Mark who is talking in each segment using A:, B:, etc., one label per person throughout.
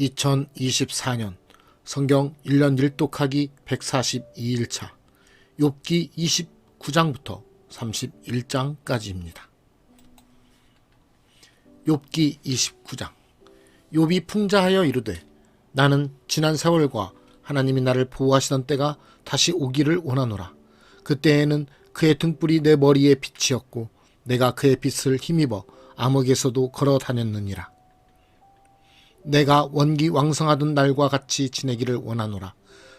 A: 2024년 성경 1년 일독하기 142일차 욥기 29장부터 31장까지입니다. 욥기 29장 욥이 풍자하여 이르되 나는 지난 세월과 하나님이 나를 보호하시던 때가 다시 오기를 원하노라. 그때에는 그의 등불이 내 머리에 빛이었고 내가 그의 빛을 힘입어 암흑에서도 걸어 다녔느니라. 내가 원기 왕성하던 날과 같이 지내기를 원하노라.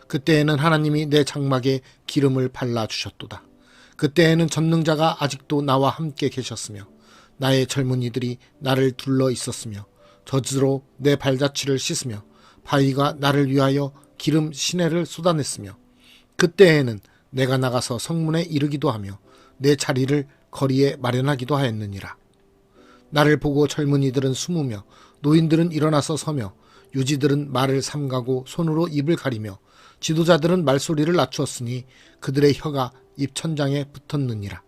A: 그때에는 하나님이 내 장막에 기름을 발라 주셨도다. 그때에는 전능자가 아직도 나와 함께 계셨으며 나의 젊은이들이 나를 둘러 있었으며 젖으로 내 발자취를 씻으며 바위가 나를 위하여 기름 시내를 쏟아냈으며 그때에는 내가 나가서 성문에 이르기도 하며 내 자리를 거리에 마련하기도 하였느니라. 나를 보고 젊은이들은 숨으며 노인들은 일어나서 서며 유지들은 말을 삼가고 손으로 입을 가리며 지도자들은 말소리를 낮추었으니 그들의 혀가 입천장에 붙었느니라.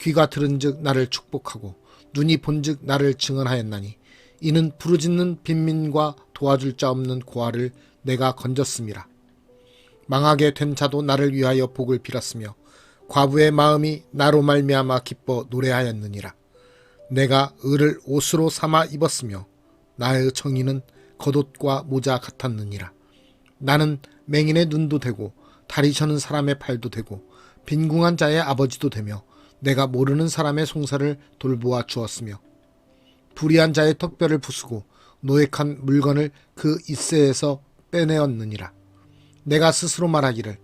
A: 귀가 들은즉 나를 축복하고 눈이 본즉 나를 증언하였나니 이는 부르짖는 빈민과 도와줄 자 없는 고아를 내가 건졌음이라. 망하게 된 자도 나를 위하여 복을 빌었으며 과부의 마음이 나로 말미암아 기뻐 노래하였느니라. 내가 을을 옷으로 삼아 입었으며 나의 정의는 겉옷과 모자 같았느니라. 나는 맹인의 눈도 되고 다리 저는 사람의 팔도 되고 빈궁한 자의 아버지도 되며 내가 모르는 사람의 송사를 돌보아 주었으며 불의한 자의 턱뼈를 부수고 노획한 물건을 그 이세에서 빼내었느니라. 내가 스스로 말하기를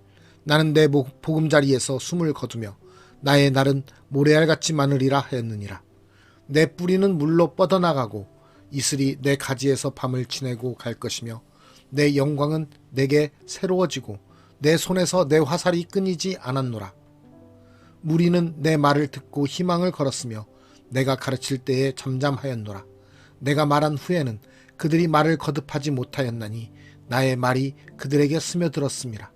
A: 나는 내 복- 보금자리에서 숨을 거두며 나의 날은 모래알같이 많으리라 하였느니라. 내 뿌리는 물로 뻗어나가고 이슬이 내 가지에서 밤을 지내고 갈 것이며 내 영광은 내게 새로워지고 내 손에서 내 화살이 끊이지 않았노라. 무리는 내 말을 듣고 희망을 걸었으며 내가 가르칠 때에 잠잠하였노라. 내가 말한 후에는 그들이 말을 거듭하지 못하였나니 나의 말이 그들에게 스며들었음이라.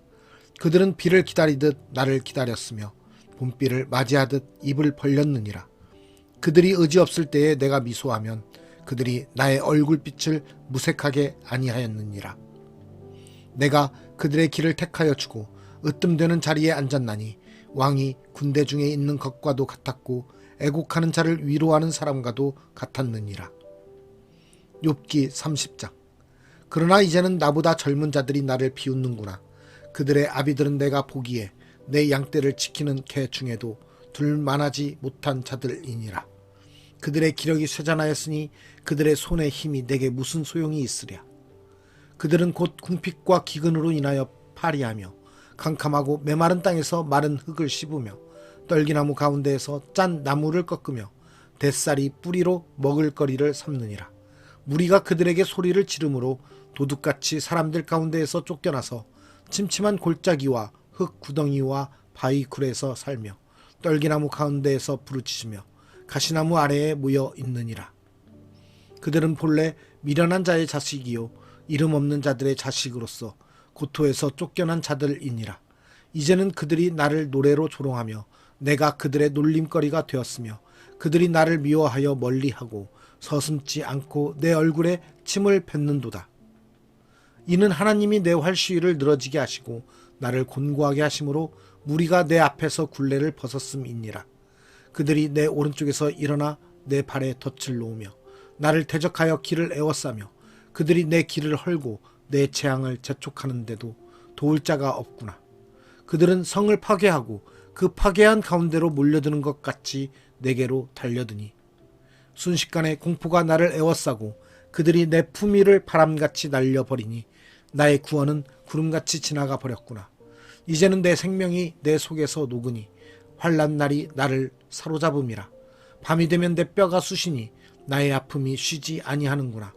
A: 그들은 비를 기다리듯 나를 기다렸으며 봄비를 맞이하듯 입을 벌렸느니라. 그들이 의지 없을 때에 내가 미소하면 그들이 나의 얼굴빛을 무색하게 아니하였느니라. 내가 그들의 길을 택하여 주고 으뜸되는 자리에 앉았나니 왕이 군대 중에 있는 것과도 같았고 애곡하는 자를 위로하는 사람과도 같았느니라. 욥기 30장 그러나 이제는 나보다 젊은 자들이 나를 비웃는구나. 그들의 아비들은 내가 보기에 내 양떼를 지키는 개 중에도 둘 만하지 못한 자들이니라. 그들의 기력이 쇠잔하였으니 그들의 손의 힘이 내게 무슨 소용이 있으랴. 그들은 곧 궁핍과 기근으로 인하여 파리하며 캄캄하고 메마른 땅에서 마른 흙을 씹으며 떨기나무 가운데에서 짠 나무를 꺾으며 뱃살이 뿌리로 먹을 거리를 삼느니라. 무리가 그들에게 소리를 지르므로 도둑같이 사람들 가운데에서 쫓겨나서 침침한 골짜기와 흙 구덩이와 바위 굴에서 살며 떨기나무 가운데에서 부르짖으며 가시나무 아래에 모여 있느니라. 그들은 본래 미련한 자의 자식이요 이름 없는 자들의 자식으로서 고토에서 쫓겨난 자들이니라. 이제는 그들이 나를 노래로 조롱하며 내가 그들의 놀림거리가 되었으며 그들이 나를 미워하여 멀리하고 서슴지 않고 내 얼굴에 침을 뱉는도다. 이는 하나님이 내 활시위를 늘어지게 하시고 나를 곤고하게 하심으로 무리가 내 앞에서 굴레를 벗었음이니라. 그들이 내 오른쪽에서 일어나 내 발에 덫을 놓으며 나를 대적하여 길을 에워싸며 그들이 내 길을 헐고 내 재앙을 재촉하는데도 도울 자가 없구나. 그들은 성을 파괴하고 그 파괴한 가운데로 몰려드는 것 같이 내게로 달려드니 순식간에 공포가 나를 에워싸고 그들이 내 품위를 바람같이 날려버리니 나의 구원은 구름같이 지나가 버렸구나. 이제는 내 생명이 내 속에서 녹으니 환란 날이 나를 사로잡음이라. 밤이 되면 내 뼈가 쑤시니 나의 아픔이 쉬지 아니하는구나.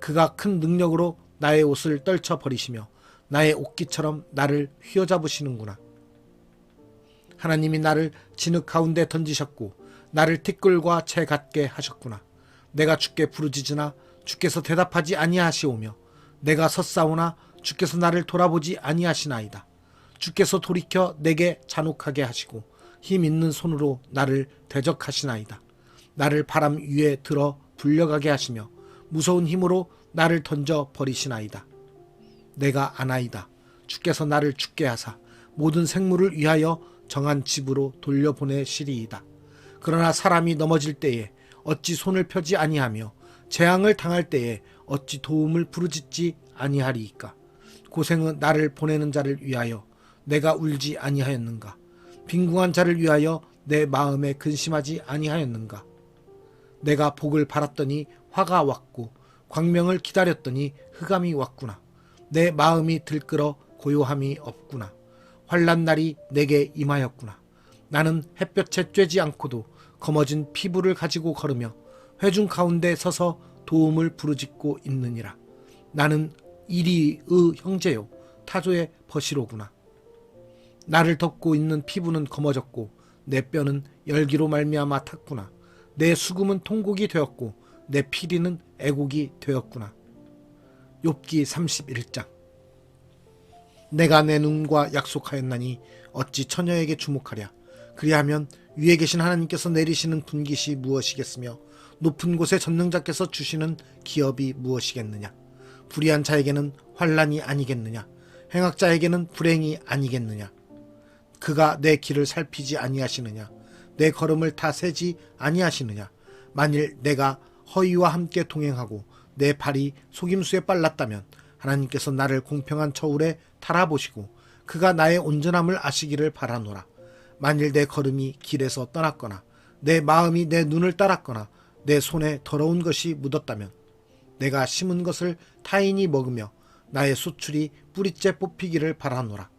A: 그가 큰 능력으로 나의 옷을 떨쳐 버리시며 나의 옷깃처럼 나를 휘어잡으시는구나. 하나님이 나를 진흙 가운데 던지셨고 나를 티끌과 채 같게 하셨구나. 내가 주께 부르짖으나 주께서 대답하지 아니하시오며 내가 섰사오나 주께서 나를 돌아보지 아니하시나이다. 주께서 돌이켜 내게 잔혹하게 하시고 힘 있는 손으로 나를 대적하시나이다. 나를 바람 위에 들어 불려가게 하시며 무서운 힘으로 나를 던져 버리시나이다. 내가 아나이다. 주께서 나를 죽게 하사 모든 생물을 위하여 정한 집으로 돌려보내시리이다. 그러나 사람이 넘어질 때에 어찌 손을 펴지 아니하며 재앙을 당할 때에 어찌 도움을 부르짖지 아니하리이까. 고생은 나를 보내는 자를 위하여 내가 울지 아니하였는가. 빈궁한 자를 위하여 내 마음에 근심하지 아니하였는가. 내가 복을 바랐더니 화가 왔고 광명을 기다렸더니 흑암이 왔구나. 내 마음이 들끓어 고요함이 없구나. 환란 날이 내게 임하였구나. 나는 햇볕에 쬐지 않고도 검어진 피부를 가지고 걸으며 회중 가운데 서서 도움을 부르짖고 있느니라. 나는 이리의 형제요 타조의 버시로구나. 나를 덮고 있는 피부는 검어졌고 내 뼈는 열기로 말미암아 탔구나. 내 수금은 통곡이 되었고 내 피리는 애곡이 되었구나. 욥기 31장. 내가 내 눈과 약속하였나니 어찌 처녀에게 주목하랴? 그리하면 위에 계신 하나님께서 내리시는 분깃이 무엇이겠으며 높은 곳에 전능자께서 주시는 기업이 무엇이겠느냐? 불의한 자에게는 환란이 아니겠느냐? 행악자에게는 불행이 아니겠느냐 그가 내 길을 살피지 아니하시느냐? 내 걸음을 다 세지 아니하시느냐? 만일 내가 허위와 함께 동행하고 내 발이 속임수에 빨랐다면 하나님께서 나를 공평한 저울에 달아보시고 그가 나의 온전함을 아시기를 바라노라. 만일 내 걸음이 길에서 떠났거나 내 마음이 내 눈을 따랐거나 내 손에 더러운 것이 묻었다면 내가 심은 것을 타인이 먹으며 나의 소출이 뿌리째 뽑히기를 바라노라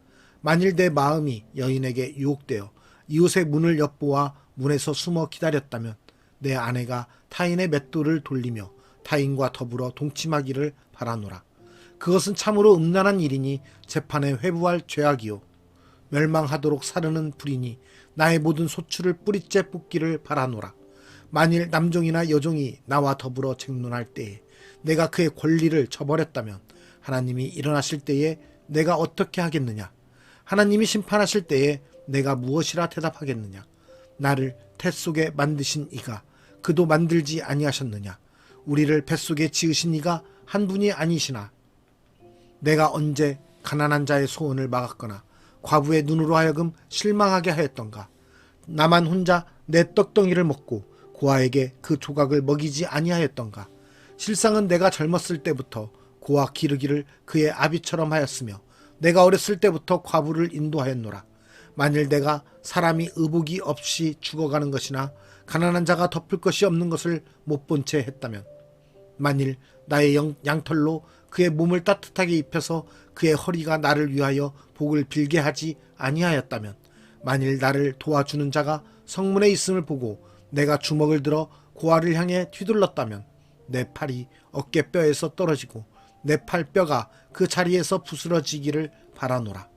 A: 만일 내 마음이 여인에게 유혹되어 이웃의 문을 엿보아 문에서 숨어 기다렸다면 내 아내가 타인의 맷돌을 돌리며 타인과 더불어 동침하기를 바라노라. 그것은 참으로 음란한 일이니 재판에 회부할 죄악이요. 멸망하도록 사르는 불이니 나의 모든 소출을 뿌리째 뽑기를 바라노라. 만일 남종이나 여종이 나와 더불어 쟁론할 때에 내가 그의 권리를 저버렸다면 하나님이 일어나실 때에 내가 어떻게 하겠느냐? 하나님이 심판하실 때에 내가 무엇이라 대답하겠느냐? 나를 태 속에 만드신 이가 그도 만들지 아니하셨느냐? 우리를 뱃속에 지으신 이가 한 분이 아니시나? 내가 언제 가난한 자의 소원을 막았거나 과부의 눈으로 하여금 실망하게 하였던가? 나만 혼자 내 떡덩이를 먹고 고아에게 그 조각을 먹이지 아니하였던가? 실상은 내가 젊었을 때부터 고아 기르기를 그의 아비처럼 하였으며 내가 어렸을 때부터 과부를 인도하였노라. 만일 내가 사람이 의복이 없이 죽어가는 것이나 가난한 자가 덮을 것이 없는 것을 못 본 채 했다면 만일 나의 영- 양털로 그의 몸을 따뜻하게 입혀서 그의 허리가 나를 위하여 복을 빌게 하지 아니하였다면 만일 나를 도와주는 자가 성문에 있음을 보고 내가 주먹을 들어 고아를 향해 휘둘렀다면 내 팔이 어깨뼈에서 떨어지고 내 팔뼈가 그 자리에서 부스러지기를 바라노라.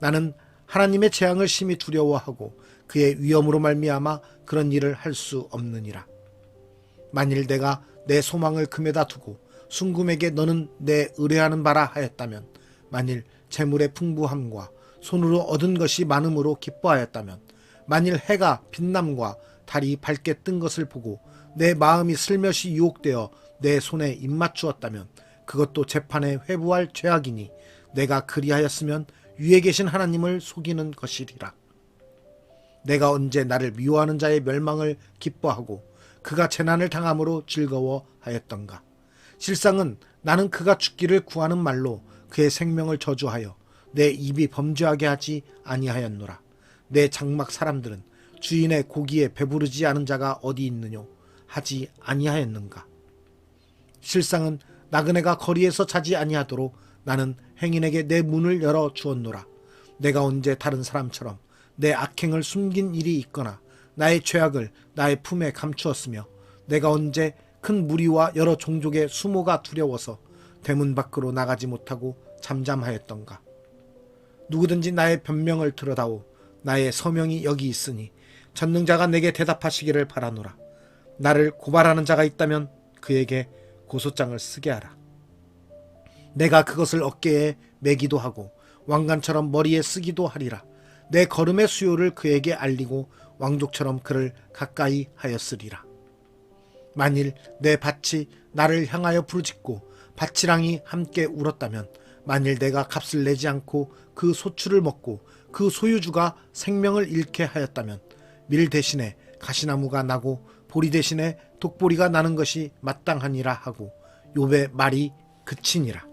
A: 나는 하나님의 재앙을 심히 두려워하고 그의 위험으로 말미암아 그런 일을 할 수 없느니라. 만일 내가 내 소망을 금에다 두고 순금에게 너는 내 의뢰하는 바라 하였다면 만일 재물의 풍부함과 손으로 얻은 것이 많음으로 기뻐하였다면 만일 해가 빛남과 달이 밝게 뜬 것을 보고 내 마음이 슬며시 유혹되어 내 손에 입맞추었다면 그것도 재판에 회부할 죄악이니 내가 그리하였으면 위에 계신 하나님을 속이는 것이리라. 내가 언제 나를 미워하는 자의 멸망을 기뻐하고 그가 재난을 당함으로 즐거워하였던가. 실상은 나는 그가 죽기를 구하는 말로 그의 생명을 저주하여 내 입이 범죄하게 하지 아니하였노라. 내 장막 사람들은 주인의 고기에 배부르지 않은 자가 어디 있느뇨 하지 아니하였는가. 실상은 나그네가 거리에서 자지 아니하도록 나는 행인에게 내 문을 열어 주었노라. 내가 언제 다른 사람처럼 내 악행을 숨긴 일이 있거나 나의 죄악을 나의 품에 감추었으며 내가 언제 큰 무리와 여러 종족의 수모가 두려워서 대문 밖으로 나가지 못하고 잠잠하였던가. 누구든지 나의 변명을 들어다오 나의 서명이 여기 있으니 전능자가 내게 대답하시기를 바라노라. 나를 고발하는 자가 있다면 그에게 고소장을 쓰게 하라. 내가 그것을 어깨에 매기도 하고 왕관처럼 머리에 쓰기도 하리라. 내 걸음의 수요를 그에게 알리고 왕족처럼 그를 가까이 하였으리라. 만일 내 밭이 나를 향하여 부르짖고 밭이랑이 함께 울었다면 만일 내가 값을 내지 않고 그 소출을 먹고 그 소유주가 생명을 잃게 하였다면 밀 대신에 가시나무가 나고 보리 대신에 독보리가 나는 것이 마땅하니라 하고 욥의 말이 그치니라.